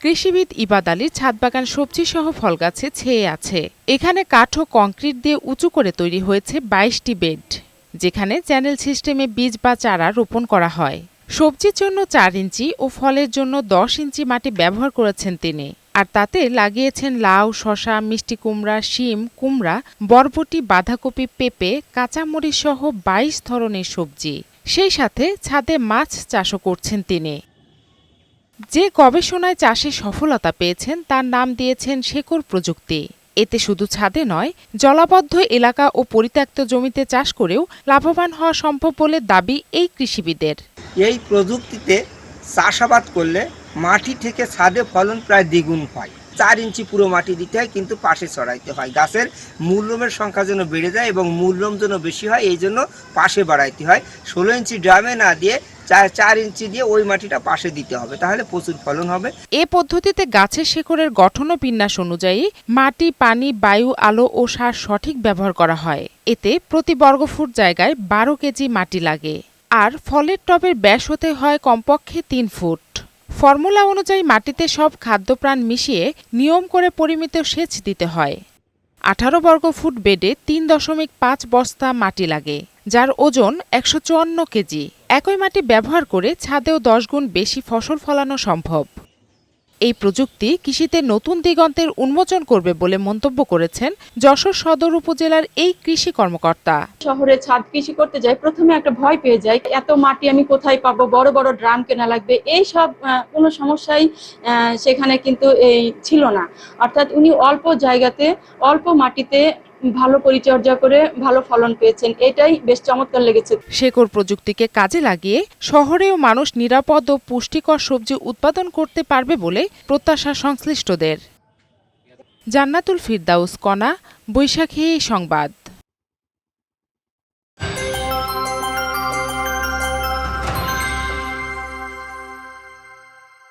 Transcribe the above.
কৃষিবিদ ইবাদ আলীর ছাদ বাগান সবজি সহ ফল গাছে ছেয়ে আছে। এখানে কাঠ ও কংক্রিট দিয়ে উঁচু করে তৈরি হয়েছে বাইশটি বেড, যেখানে চ্যানেল সিস্টেমে বীজ বা চারা রোপণ করা হয়। সবজির জন্য চার ইঞ্চি ও ফলের জন্য দশ ইঞ্চি মাটি ব্যবহার করেছেন তিনি, আর তাতে লাগিয়েছেন লাউ, শসা, মিষ্টি কুমড়া, শিম, কুমড়া, বরবটি, বাঁধাকপি, পেঁপে, কাঁচামরিচ সহ বাইশ ধরনের সবজি। সেই সাথে ছাদে মাছ চাষও করছেন তিনি। যে গবেষণায় চাষে সফলতা পেয়েছেন, তার নাম দিয়েছেন শেকড় প্রযুক্তি। এতে শুধু ছাদে নয়, জলাবদ্ধ এলাকা ও পরিত্যক্ত জমিতে চাষ করেও লাভবান হওয়া সম্ভব বলে দাবি এই কৃষিবিদের। এই প্রযুক্তিতে চাষাবাদ করলে মাটি থেকে ছাদে ফলন প্রায় দ্বিগুণ হয়। চার ইঞ্চি পুরো মাটি দিতে হয়, কিন্তু পাশে ছড়াইতে হয়। গাছের মূলরমের সংখ্যা যেন বেড়ে যায় এবং মূলরম যেন বেশি হয়, এই জন্য পাশে বাড়াইতে হয়। ষোলো ইঞ্চি ড্রামে না দিয়ে চার ইঞ্চি দিয়ে ওই মাটিটা পাশে দিতে হবে, তাহলে প্রচুর ফলন হবে। এ পদ্ধতিতে গাছের শেকড়ের গঠন ও বিন্যাস অনুযায়ী মাটি, পানি, বায়ু, আলো ও সার সঠিক ব্যবহার করা হয়। এতে প্রতি বর্গফুট জায়গায় বারো কেজি মাটি লাগে। আর ফলের টবের ব্যাস হতে হয় কমপক্ষে তিন ফুট। ফর্মুলা অনুযায়ী মাটিতে সব খাদ্যপ্রাণ মিশিয়ে নিয়ম করে পরিমিত সেচ দিতে হয়। আঠারো বর্গ ফুট বেডে তিন দশমিক পাঁচ বস্তা মাটি লাগে, যার ওজন একশো চুয়ান্ন কেজি। একই মাটি ব্যবহার করে ছাদেও দশ গুণ বেশি ফসল ফলানো সম্ভব। এই প্রযুক্তি কৃষিতে নতুন দিগন্তের উন্মোচন করবে বলে মন্তব্য করেছেন যশোর সদর উপজেলার এই কৃষি কর্মকর্তা। শহরে ছাদ কৃষি করতে যাই, প্রথমে একটা ভয় পেয়ে যাই, এত মাটি আমি কোথায় পাবো, বড় বড় ড্রাম কেনা লাগবে, এই সব কোনো সমস্যাই সেখানে কিন্তু এই ছিল না। অর্থাৎ উনি অল্প জায়গাতে, অল্প মাটিতে ভালো পরিচর্যা করে ভালো ফলন পেয়েছেন। এটাই বেশ চমৎকার লেগেছে। শেকড় প্রযুক্তিকে কাজে লাগিয়ে শহরেও মানুষ নিরাপদ ও পুষ্টিকর সবজি উৎপাদন করতে পারবে বলে প্রত্যাশা সংশ্লিষ্টদের। জান্নাতুল ফিরদাউস কণা বৈশাখী সংবাদ।